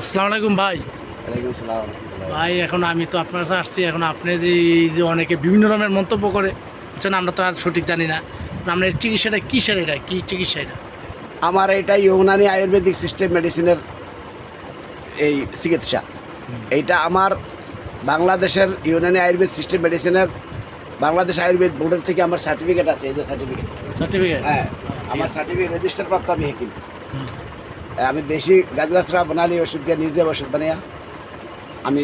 আসসালামু আলাইকুম ভাই। ভাই এখন আমি তো আপনার কাছে আসছি এখন আপনি যে যে অনেকে বিভিন্ন রকমের মন্তব্য করে বুঝছেন আমরা তো আর সঠিক জানি না। আপনার চিকিৎসাটা কিসের এটা? কী চিকিৎসা এটা? আমার এটা ইউনানি আয়ুর্বেদিক সিস্টেম মেডিসিনের এই চিকিৎসা। এইটা আমার বাংলাদেশের ইউনানি আয়ুর্বেদ সিস্টেম মেডিসিনের বাংলাদেশ আয়ুর্বেদ বোর্ডের থেকে আমার সার্টিফিকেট আছে এই যে সার্টিফিকেট। সার্টিফিকেট? হ্যাঁ আমার সার্টিফিকেট রেজিস্টার প্রাপ্ত আমি হেকিম। হুম। আমি দেশি গাছগাছরা বানালি ওষুধ দিয়ে নিজে ওষুধ বানিয়া আমি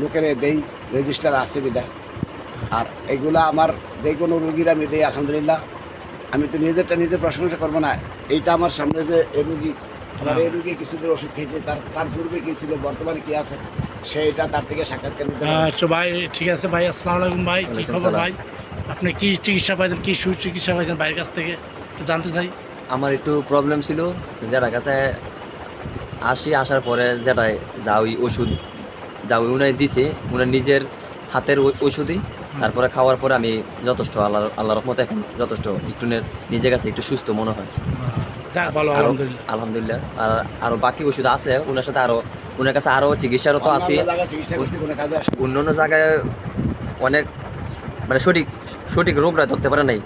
লোকের দেই রেজিস্টার আছে যেটা আর এগুলা আমার যে কোনো রুগীর আমি দেই আলহামদুলিল্লাহ। আমি তো নিজেরটা নিজে প্রশংসা করব না। এইটা আমার সামনে যে এ রুগী আমার এই রুগী কিছুদিন ওষুধ খেয়েছে তার তার পূর্বে কী ছিল বর্তমানে কী আছে সেইটা তার থেকে সাক্ষাৎকার নিতে। আচ্ছা ভাই ঠিক আছে ভাই আসসালামু আলাইকুম ভাই কী খবর ভাই? আপনি কি চিকিৎসা পাইছেন কী সুচিকিৎসা পাইছেন ভাইয়ের কাছ থেকে জানতে চাই। আমার একটু প্রবলেম ছিল যেটার কাছে আসি আসার পরে যেটাই যা ওই ওষুধ যা ওই উনাই দিছে উনার নিজের হাতের ওই ওষুধই। তারপরে খাওয়ার পরে আমি যথেষ্ট আল্লাহ আল্লাহ রহমতে এখন যথেষ্ট একটু নিজের কাছে একটু সুস্থ মনে হয়। আলহামদুলিল্লাহ। আলহামদুলিল্লাহ। আর আরও বাকি ওষুধ আছে ওনার সাথে আরও ওনার কাছে আরও চিকিৎসারও তো আছে। অন্য অন্য জায়গায় অনেক মানে সঠিক সঠিক রোগরা ধরতে পারে নাই।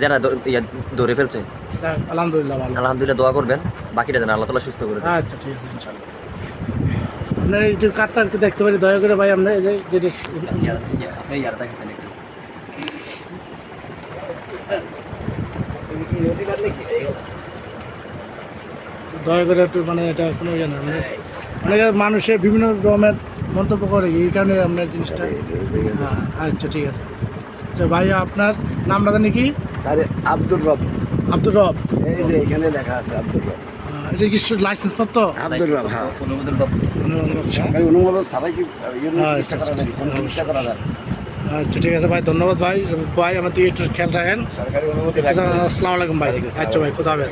যারা ইয়া ধরে ফেলছে। আলহামদুলিল্লাহ ভালো। আলহামদুলিল্লাহ দোয়া করবেন বাকিটা যেন আল্লাহ তালা সুস্থ করে আচ্ছা ঠিক আছে ইনশাল্লাহ আপনার এই যে কার্ডটা একটু দেখতে পারি দয়া করে ভাই আপনার এই যে দয়া করে একটু মানে এটা কোনো ইয়ে না মানে অনেকে মানুষের বিভিন্ন রকমের মন্তব্য করে এই কারণে আপনার জিনিসটা হ্যাঁ আচ্ছা ঠিক আছে। আচ্ছা ভাই আপনার নামটা জানি কি? আরে আব্দুল রব। আব্দুল রব। এই যে এখানে লেখা আছে আব্দুল রব। আহ, এটা কি লাইসেন্স পত্র আব্দুর রব হ্যাঁ। অনুমোদন। সরকারি অনুমোদন ছাড়াই কি হ্যাঁ, চিকিৎসা করা যায় কোনো করা যায়। আচ্ছা ঠিক আছে ভাই ধন্যবাদ ভাই। ভাই আমার দিকে একটু খেয়াল রাখেন। সরকারি অনুমতি আচ্ছা, আসসালামু আলাইকুম ভাই। আচ্ছা ভাই কোথাও হবে